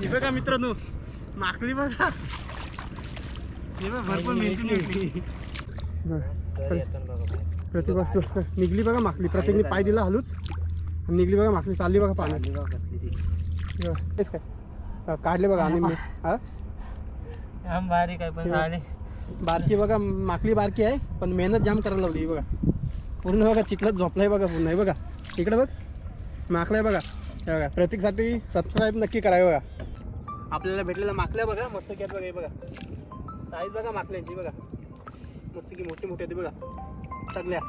हे बघा मित्रांनो माकली बघा. हे बघा भरपूर मेहनती निघली प्रतिभा निघली बघा माकली प्रत्येकने पाय दिला हलूच. आणि निघली बघा माकली चालली बघा पाण्यात. तेच काय? हा, काढले बघा आणि मी- हा? बारीक आहे पण झाले बारकी बघा माकली बारकी आहे पण मेहनत जाम करायला लावली बघा. पूर्ण बघा चिखलात झोपलाय बघा पूर्ण हे बघा. इकडे बघ. माकलाय बघा. बघा प्रतीकसाठी सबस्क्राईब नक्की करा बघा. आपल्याला भेटलेलं माकल्या बघा मस्त की आहेत बघा हे बघा. साईज बघा माकल्यांची बघा. मस्त की मोठी मोठी होती बघा. सगळ्या.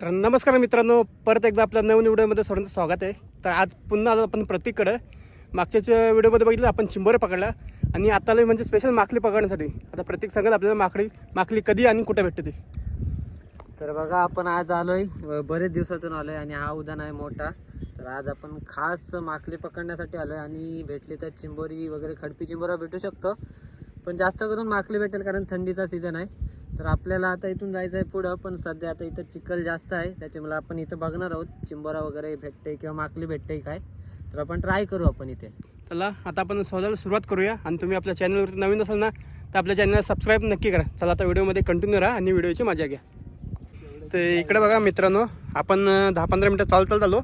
तर नमस्कार मित्रांनो परत एकदा आपल्या नवीन व्हिडिओमध्ये सर्वांचं स्वागत आहे. तर आज पुन्हा आलो आपण प्रतीककडं. मागच्याच्या व्हिडिओमध्ये बघितलं आपण चिंबोरे पकडला. आणि आताला म्हणजे स्पेशल माकली पकडण्यासाठी. आता प्रत्येक सांगत आपल्याला माकडी माकली कधी आणि कुठे भेटते ती. तर बघा आपण आज आलोय बरेच दिवसातून आलोय आणि हा उद्यान आहे मोठा. तर आज आपण खास माकली पकडण्यासाठी आलोय आणि भेटली तर चिंबोरी वगैरे खडपी चिंबोरा भेटू शकतो. पण जास्त करून माकली भेटेल कारण थंडीचा सीझन आहे. तर आपल्याला आता इथून जायचं आहे पुढं पण सध्या आता इथं चिखल जास्त आहे. त्याच्यामुळे आपण इथं बघणार आहोत चिंबोरा वगैरे भेटते किंवा माकली भेटते काय. तर आपण ट्राय करू आपण इथे. चला आता आपण शोधायला सुरुवात करूया आणि तुम्ही आपल्या चॅनलवरती नवीन असाल ना तर आपल्या चॅनलला सबस्क्राईब नक्की करा. चला आता व्हिडिओमध्ये कंटिन्यू राहा आणि व्हिडिओची मजा घ्या. तर इकडे बघा मित्रांनो आपण दहा पंधरा मिनटं चालत चालत आलो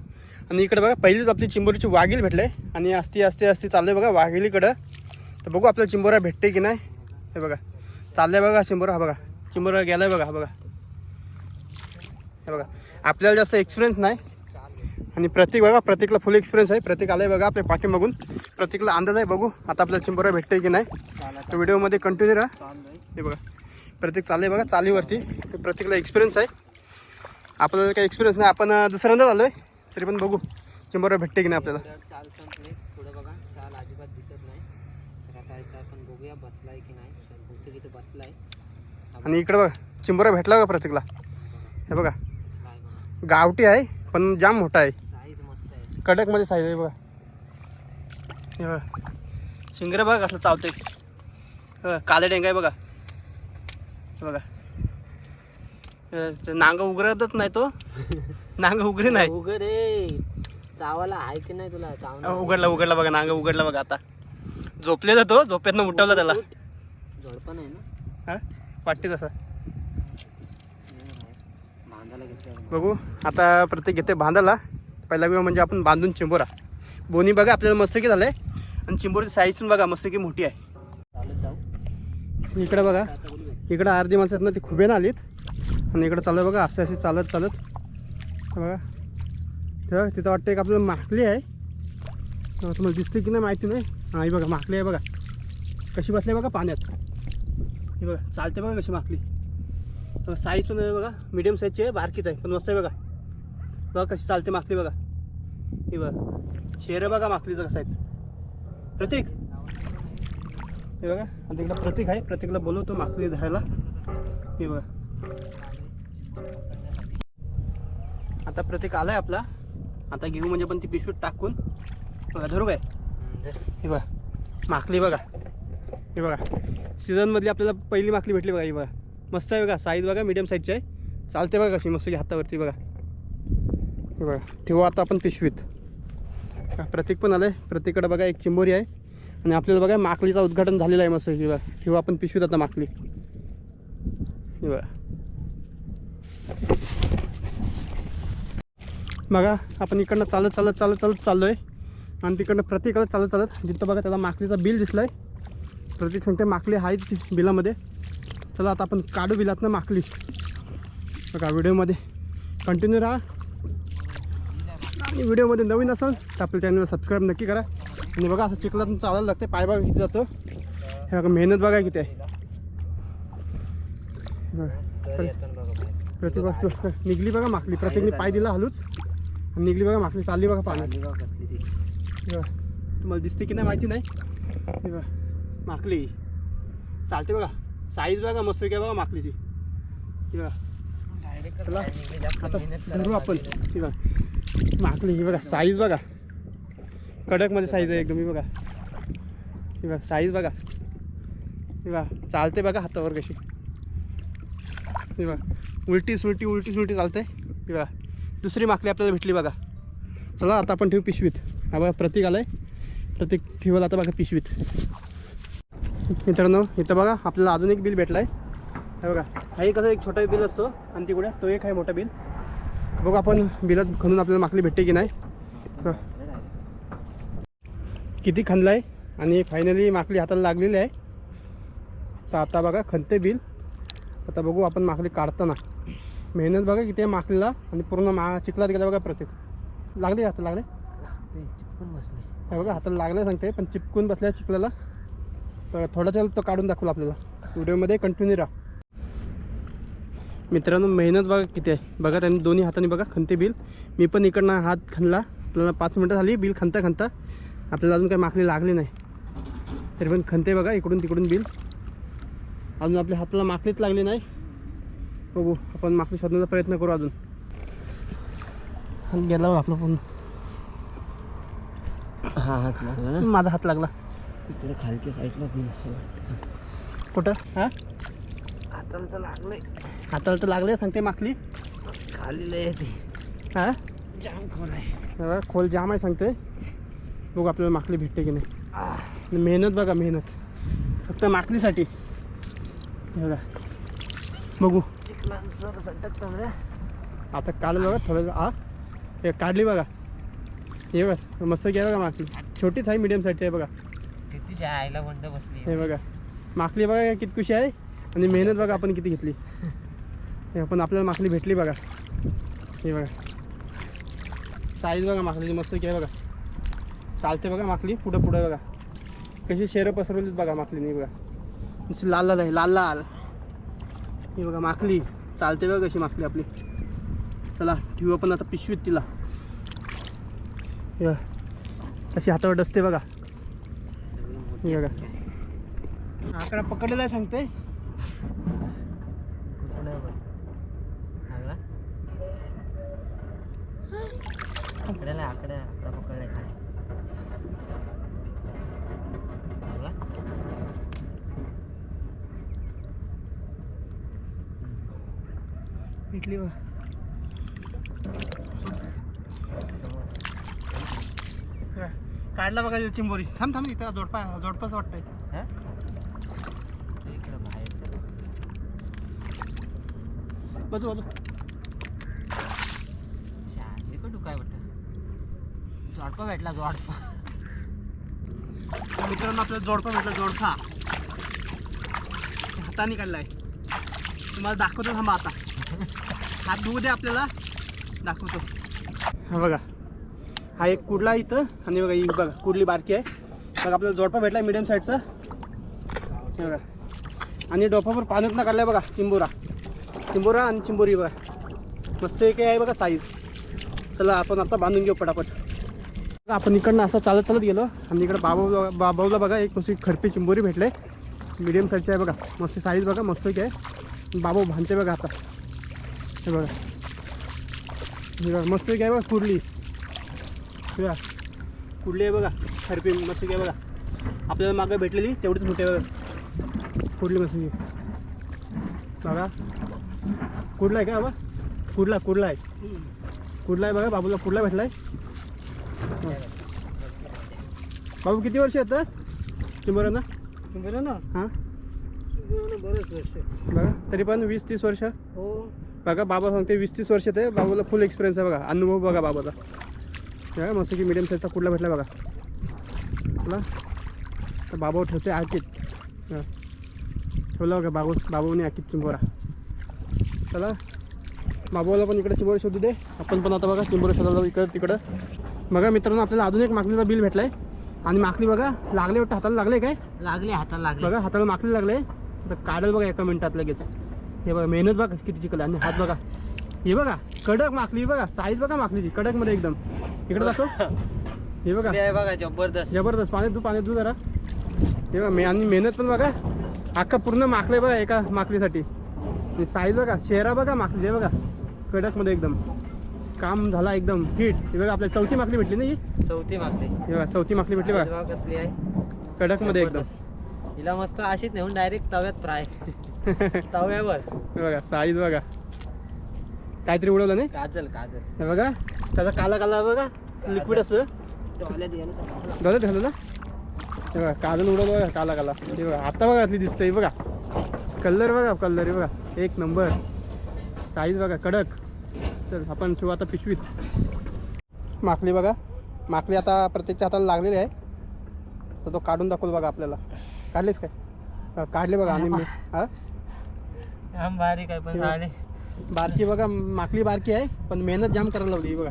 आणि इकडे बघा पहिलीच आपली चिंबोरीची वाघील भेटले. आणि असती असती असती आहे बघा वाघिलीकडं. तर बघू आपल्याला चिंबोरा भेटते की नाही. हे बघा चाललंय बघा चिंबोरा हा बघा. चिंबोरा गेलाय बघा हा बघा. हे बघा आपल्याला जास्त एक्सपिरियन्स नाही. आणि प्रतीक बघा प्रतीकला फुल एक्सपिरियन्स आहे. प्रतीक आलाय बघा आपल्या पाठीमागून. प्रतीकला अंदाज आहे बघू आता आपल्याला चिंबोरा भेटते की नाही. तर व्हिडिओमध्ये कंटिन्यू राहा. हे बघा प्रतीक चाललंय बघा चालीवरती. प्रतीकला एक्सपिरियन्स आहे. आपल्याला काही एक्सपिरियन्स नाही. आपण दुसऱ्यांदा आलोय तरी पण बघू चिंबोरा भेटते की नाही आपल्याला. तर चाल संपले पुढे बघा. चाल अजिबात दिसत नाही. तर आता इथं आपण बघूया बसलाय की नाही. तर बहुतेक इथे बसलाय. आणि इकडे बघा चिंबोरा भेटला का प्रतीकला. हे बघा. गावठी आहे पण जाम मोठा आहे आहे. कडकमध्ये साईज आहे बघा. बघा. शिंगरे बघा कसलं बघा काले डेंगा आहे बघा. हे बघा. नांग उघडतच नाही तो. नांग उघडे नाही. उघड चावाला आहे की नाही तुला? उघडला उघडला बघा नांग उघडला बघा आता. झोपले जातो झोपेतनं उठवला त्याला. झोडपण आहे ना? हा? वाटते तसं. बघू. आता प्रत्येक घेते बांधायला. पहिला वेळ म्हणजे आपण बांधून चिंबोरा. बोनी बघा आपल्याला मस्तकी झालंय. आणि चिंबोरीची साईज पण बघा मस्तकी मोठी आहे. इकडं बघा इकडं अर्धी माणसं आहेत ना ती खुबेनं आलीत. आणि इकडं चालू बघा असे असे चालत चालत. बघा. तेव्हा तिथं वाटतं एक आपल्याला माकली आहे. तुम्हाला दिसते की नाही माहिती नाही. हां ही बघा माकली आहे बघा. कशी बसली आहे बघा पाण्यात. ही बघा चालते बघा कशी माकली. साईज पण बघा मिडियम साईजची आहे बारकीच आहे पण मस्त आहे बघा. बघा कशी चालते माकली बघा. हे बघ. शेर बघा माकलीचं कसं आहेत. प्रतीक. हे बघा. आता इकडं प्रतीक आहे. प्रतीकला बोलवतो माकली धरायला. हे बघा. आता प्रतीक आलाय आपला. आता घेऊ म्हणजे पण ती पिशवीत टाकून. बघा धरू काय? हे बघा. माकली बघा. हे बघा. सीझनमधली आपल्याला पहिली माकली भेटली बघा ही बघा. मस्त आहे बघा. साईज बघा मीडियम साईजची आहे. चालते बघा कशी. मस्त हातावरती बघा. हे बघा. ठेवू आता आपण पिशवीत. बघा, प्रतीक पण आलं आहे प्रतीकडे बघा एक चिंबोरी आहे. आणि आपल्याला बघा माकलीचा उद्घाटन झालेलं आहे मस्त की किंवा आपण पिशवीत आता माकली. बघा. आपण इकडनं चालत चालत चालत चालत चाललो आहे आणि तिकडनं प्रत्येकाला चालत चालत. जिथं बघा त्याला माकलीचा बिल दिसलं आहे प्रतीक सांगते माकली आहे ती बिलामध्ये. चला आता आपण काढू बिलातनं माकली. बघा व्हिडिओमध्ये कंटिन्यू राहा. आणि व्हिडिओमध्ये नवीन असाल तर आपल्या चॅनलला सबस्क्राईब नक्की करा. आणि बघा असं चिखलातून चालायला लागते पाय बघा किती जातो हे बघा मेहनत बघा किती आहे. प्रतिभा निघली बघा माकली प्रत्येकने पाय दिला हलूच. आणि निघली बघा माकली चालली बघा पाण्यात. तुम्हाला दिसते की नाही माहिती नाही. बघा माकली चालते बघा. साईज बघा मस्त काय बघा माकलीची बघा. चला आता धरू आपण. लागते. हे बघा. माकली ही बघा साईज बघा. कडकमध्ये साईज आहे एकदम ही बघा. ही बघा साईज बघा. ही बघा चालते बघा हातावर कशी. ही बघा उलटी सुलटी उलटी सुलटी चालते. ही बघा दुसरी माकली आपल्याला भेटली बघा. चला आता आपण ठेवू पिशवीत. हा बघा प्रतीक आलं आहे प्रतीक ठेवलं आता बघा पिशवीत. मित्रांनो इथं बघा आपल्याला अजून एक बिल भेटलं आहे हे बघा हा एक कसं एक छोटा बिल असतो. आणि तिकडे तो एक आहे मोठा बिल बघू आपण बिलात खणून आपल्याला माकली भेटते की नाही. किती खणलं आहे आणि फायनली माकली हाताला लागलेली आहे. तर आता बघा खणते बिल. आता बघू आपण माकली काढताना. मेहनत बघा किती आहे माकलीला आणि पूर्ण मा चिखलात गेला बघा प्रत्येक. लागले हाताला लागले? चिपकून बसले. हे बघा हाताला लागलं सांगते पण चिपकून बसल्या चिखलाला. तर थोडा चल तो काढून दाखवला आपल्याला. व्हिडिओमध्ये कंटिन्यू राहा. मित्रांनो मेहनत बघा किती आहे. बघा त्यांनी दोन्ही हाताने बघा खणते बिल. मी पण इकडनं हात खणला. आपल्याला पाच मिनटं झाली बिल खणता खणता. आपल्याला अजून काही माकली लागली नाही. तरी पण खणते बघा इकडून तिकडून बिल. अजून आपल्या हाताला माकलीच लागली नाही. बघू आपण माकली शोधण्याचा प्रयत्न करू अजून. आणि गेला आपला पण हा हात लागला ना. माझा हात लागला. इकडे खालच्या साईडला बिल आहे वाटतं. कुठं? हां? हाताला तर लागलंय. हाताला तर लागले सांगते माकली खाली लय हां? जाम खोल आहे. खोल जाम आहे सांगते. बघू आपल्याला माकली भेटते की नाही. मेहनत बघा मेहनत. फक्त माकलीसाठी हे बघा. बघू. आता काढलं बघा थोडं आ हे? काढली बघा. हे बघा मस्त घ्या बघा माकली छोटीच आहे मिडियम साईजची आहे बघा. आईला बंद बसली. हे बघा. माकली बघा किती खुशी आहे. आणि मेहनत बघा आपण किती घेतली. हे पण आपल्याला मासली भेटली बघा. हे बघा. साईज बघा मासलीची मस्त की आहे बघा. चालते बघा माकली पुढं पुढं बघा. कशी शेरं पसरवलीत बघा माकलीने बघा. नुसती लाल लाल आहे लाल लाल. हे बघा माकली चालते बघा कशी माकली आपली. चला ठेवू आपण आता पिशवीत तिला. हे कशी हातावर डसते बघा. हे बघा. आकडा पकडलेला आहे सांगते. आकड्याला आकड्या आकडा पकडलाय खाली? इटली. काढला बघा चिंबोरी. थांब थांब इथं जोडपा जोडपाच वाटतंय. इकडं चहा इकडं काय वाटतं. जोडपा भेटला जोडपा. मित्रांनो आपल्याला जोडपा भेटला जोडपा. हाताने काढलाय तुम्हाला दाखवतो थांबा आता. हात धुवू दे आपल्याला. दाखवतो. हा बघा. हा एक कुडला इथं. आणि बघा ही बघा कुडली बारकी आहे. बघा आपल्याला जोडपा भेटला मिडियम साईडचा हे बघा. आणि डोपावर पाण्यात ना काढलाय बघा चिंबोरा. चिंबोरा आणि चिंबोरी बघा. मस्त एक आहे बघा साईज चला आपण आता बांधून घेऊ पटापट. आपण इकडनं असं चालत चालत गेलो. आणि इकडं बाबा बाबाला बघा एक मस्त खरपी चिंबोरी भेटले. मीडियम साईजची आहे बघा. मस्त साईज बघा मस्त की आहे. बाबा भांडते बघा आता. हे बघा. हे बघा मस्त की आहे बघा कुर्ली. बघा. कुर्ली आहे बघा खरपी मस्त की आहे बघा. आपल्याला मागं भेटलेली तेवढीच मोठी आहे बघा. कुर्ली मस्त आहे बघा. कुर्ला आहे का बाबा? कुर्ला कुर्ला आहे. कुर्ला आहे बघा बाबूला कुर्ला भेटला आहे बाबू किती वर्ष येतस? चिंबोऱ्यांना? बरं ना हां बरंच वर्ष. बघा तरी पण वीस तीस वर्ष. हो. बघा बाबा सांगते वीस तीस वर्ष ते बाबूला फुल एक्सपिरियन्स आहे बघा. अनुभव बघा बाबाचा. बघा मस्त की मिडियम साईजचा कुठला भेटला बघा. चला. तर बाबा ठेवते आकीत. हा. ठेवला बघा बाबू बाबूने आकीत चिंबोरा. चला. बाबूला पण इकडे चिंबोरा शोधू दे. आपण पण आता बघा चिंबोरा शोधायला इकडं तिकडं. बघा मित्रांनो आपल्याला अजून एक माकलीचा बिल भेटलाय. आणि माकली बघा लागले वाटतं हाताला लागले काय? लागले हाताला लागले. बघा हाताला माकली लागले. तर काढेल बघा एका मिनिटात लगेच. हे बघा मेहनत बघा किती चिकल आणि हात बघा. हे बघा कडक माकली बघा साईज बघा माकलीची कडकमध्ये एकदम. इकडे दाखव. हे बघा. बघा जबरदस्त. जबरदस्त पाण्यात तू पाण्यात तू जरा. हे बघा मे आणि मेहनत पण बघा. अख्खा पूर्ण माकले बघा एका माकलीसाठी आणि साईज बघा शेरा बघा माकली बघा. कडकमध्ये एकदम. काम झाला एकदम. हिट हे बघा आपल्याला चौथी माकली भेटली ना ही? चौथी मागली हे बघा चौथी माकली भेटली बघा. कसली आहे? कडकमध्ये एकदम हिला मस्त अशीच नेऊन डायरेक्ट तव्यात फ्राय तव्यावर. हे बघा साईज बघा. काहीतरी उडवलं नाही? काजल काजल. हे बघा त्याचा काला काला बघा. लिक्विड असतं डोळ्यात घालू ना? हे बघा काजल उडवलं बघा काला काला. हे बघा आता बघा असली दिसतं हे बघा. कलर बघा कलर बघा. एक नंबर. साईज बघा कडक. चल आपण ठेवू आता पिशवीत. माकली बघा. माकली आता प्रत्येकच्या हाताला लागलेली आहे. तर तो काढून दाखवल बघा आपल्याला. काढलीस काय? काढले बघा आणि मी. हा? बारीक आहे पण झाले बारकी बघा माकली बारकी आहे पण मेहनत जाम करायला लावली बघा.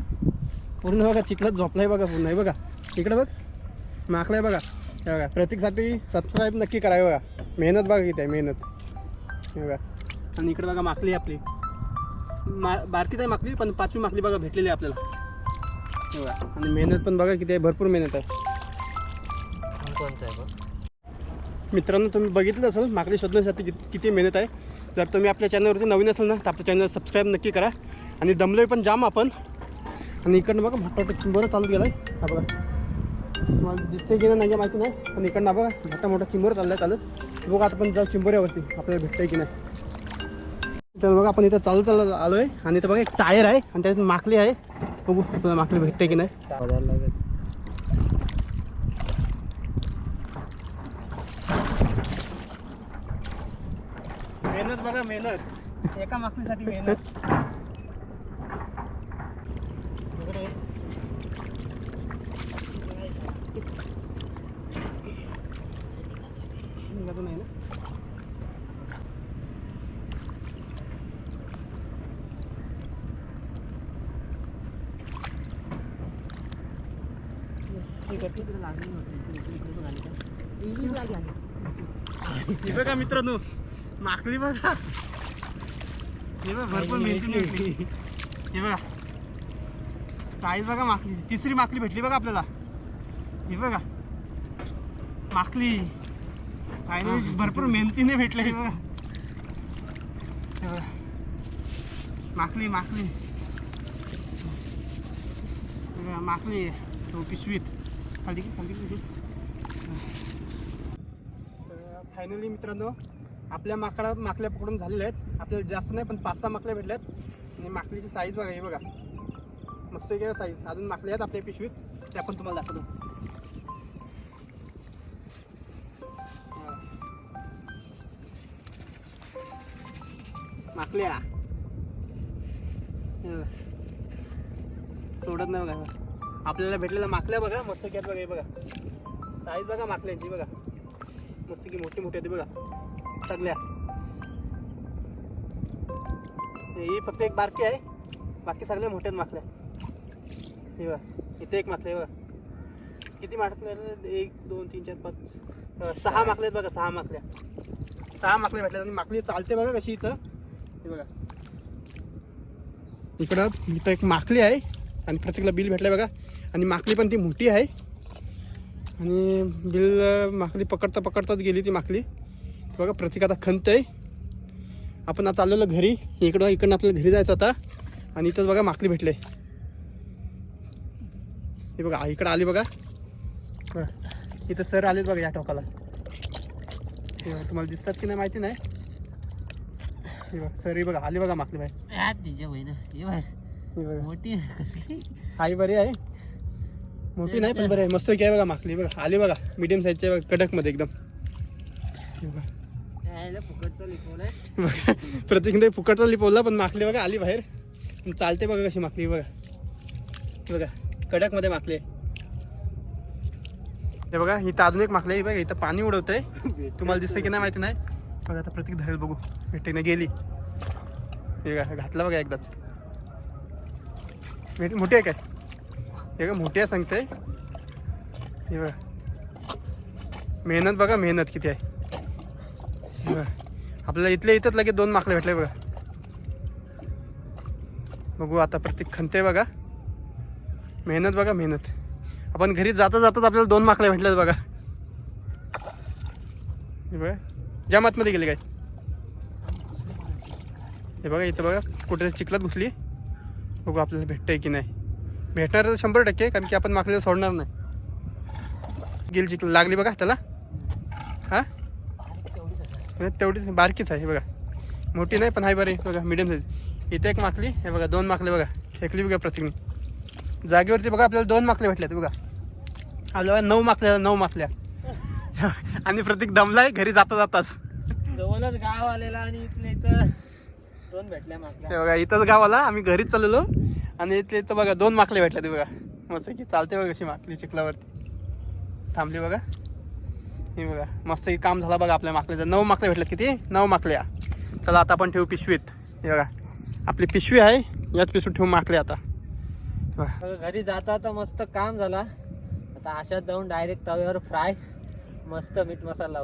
पूर्ण बघा चिखलात झोपलाय बघा पूर्ण हे बघा. इकडे बघ. माकलाय बघा. हे बघा प्रतीकसाठी सबस्क्राईब नक्की करा हे बघा. मेहनत बघा किती आहे मेहनत. हे बघा. आणि इकडे बघा माकली आहे आपली. मा बारकीच आहे माकली पण पाचवी माकली बघा भेटलेली आहे आपल्याला. हे आणि मेहनत पण बघा किती आहे भरपूर मेहनत आहे. आहे मित्रांनो तुम्ही बघितलं असेल माकडी शोधण्यासाठी किती किती मेहनत आहे. जर तुम्ही आपल्या चॅनलवरती नवीन असेल ना तर आपल्या चॅनल सबस्क्राईब नक्की करा. आणि दमलोय पण जाम आपण. आणि इकडनं बघा मोठा मोठा चालत गेला आहे हा बघा. तुम्हाला दिसते की नाही माहिती नाही. पण इकडनं बघा मोठा मोठा चिंबर चाललाय चालत बघा आता पण जाऊ चिंबोऱ्यावरती आपल्याला भेटतंय की नाही. तर बघा आपण इथं चालू चालू आलो आहे आणि इथं बघा एक टायर आहे आणि त्यात माकली आहे. बघू तुला माकली भेटते की नाही? मेहनत बघा मेहनत. एका माकलीसाठी मेहनत इकडे. निघायचं नाही ना ठीक आहे, ठीक आहे. हे बघा मित्रांनो माकली बघा. हे बघा भरपूर मेहनती भेटली हे बघा. साईज बघा माकली. तिसरी माकली भेटली बघा आपल्याला. हे बघा. माकली. फायनली भरपूर मेहनतीने भेटले हे बघा. माकली माकली. माकली. हो पिशवीत खाली खाली फायनली मित्रांनो आपल्या माकडा माकल्या पकडून झालेल्या आहेत. आपल्याला जास्त नाही पण पाच सहा माकल्या भेटल्यात. आणि माकलीची साईज बघा हे बघा. मस्त आहे साईज अजून माकल्या आहेत आपल्या पिशवीत. त्या पण तुम्हाला दाखवतो. माकल्या. सोडत नाही बघा. आपल्याला भेटलेल्या माकल्या बघा मस्त आहेत बघा हे बघा. साईज बघा माकल्यांची बघा. मस्त की मोठी मोठी होती बघा. सगळ्या. ही फक्त एक बारकी आहे. बाकी सगळ्या मोठ्या आहेत माकल्या. हे बघा. इथे एक माकले आहे बघा. किती माकल्या एक दोन तीन चार पाच सहा माकले आहेत बघा सहा माकल्या. सहा माकल्या भेटल्या आणि माकली चालते बघा कशी इथं. हे बघा. इकडं इथं एक माकली आहे. आणि प्रत्येकाला बिल भेटलं बघा. आणि माकली पण ती मोठी आहे. आणि बिल माकली पकडता पकडताच गेली ती माकली बघा प्रत्येक आता खंत आहे. आपण आता आलेलो घरी. इकडं इकडनं आपल्याला घरी जायचं होता. आणि इथंच बघा माकली भेटले. हे बघा इकडं आली बघा. इथं सर आलेत बघा या टोकाला. हे बघा, तुम्हाला दिसतात की नाही माहिती नाही. हे बघा सर हे बघा आली बघा माकली बाई तिच्या बाहेर. हे बघा. मोठी आई बरी आहे? मोठी नाही पण बरी आहे. मस्त आहे बघा माकली बघा. आली बघा. मीडियम साईजच्या कडकमध्ये एकदम. हे बघा. फुकटचा लिपवलाय बघा. फुकटचा लिपवला पण माकली बघा. आली बाहेर. पण चालते बघा कशी माकली बघा. बघा. कडकमध्ये माकली आहे. हे बघा इथं अजून एक माकली आहे. बघा इथं पाणी उडवतंय. तुम्हाला दिसतंय की नाही माहिती नाही. बघा आता प्रत्येक धरेल बघू. भेटते ना गेली. हे बघा घातला बघा एकदाच. मोठी आहे काय? हे का मोठी आहे सांगते हे बघा. मेहनत बघा मेहनत किती आहे. हे बघा. आपल्याला इथल्या इथंच लगेच दोन माकले भेटले बघा. बघू आता प्रत्येक खंते बघा. मेहनत बघा मेहनत. आपण घरी जाता जाताच आपल्याला दोन माकडे भेटले बघा. हे बघा. ज्या मातमध्ये गेले काय? हे बघा इथं बघा. कुठे चिखलात घुसली. बघू आपल्याला भेटतंय की नाही. भेटणार तर शंभर टक्के कारण की आपण माकलेला सोडणार नाही. गेल चिखल लागली बघा त्याला. हां? म्हणजे तेवढीच बारकीच आहे हे बघा. मोठी नाही पण आहे बरे. बघा मिडियम साईज इथे एक माकली हे बघा दोन माकले बघा. फेकली बघा प्रत्येकनी जागेवरती बघा आपल्याला दोन माकले भेटल्यात बघा. आलो बघा नऊ माकल्या नऊ माकल्या. आणि प्रत्येक दमलाय घरी जाता जाताच. जवळच गाव आलेला आणि इथले तर दोन भेटल्या हे बघा इथंच गावाला आम्ही घरीच चाललेलो. आणि इथले इथं बघा दोन माकले भेटल्या ते बघा. मस्त की चालते बघा अशी माकली चिखलावरती. थांबली बघा. हे बघा मस्त की काम झालं बघा आपल्या माकल्याचं. नऊ माकले भेटल्यात किती? नऊ माकल्या. चला आता आपण ठेवू पिशवीत. हे बघा आपली पिशवी आहे. याच पिशवीत ठेवू माकले आता. घरी जाता आता मस्त काम झाला. आता अशात जाऊन डायरेक्ट तव्यावर फ्राय मस्त मीठ मसाला लावून.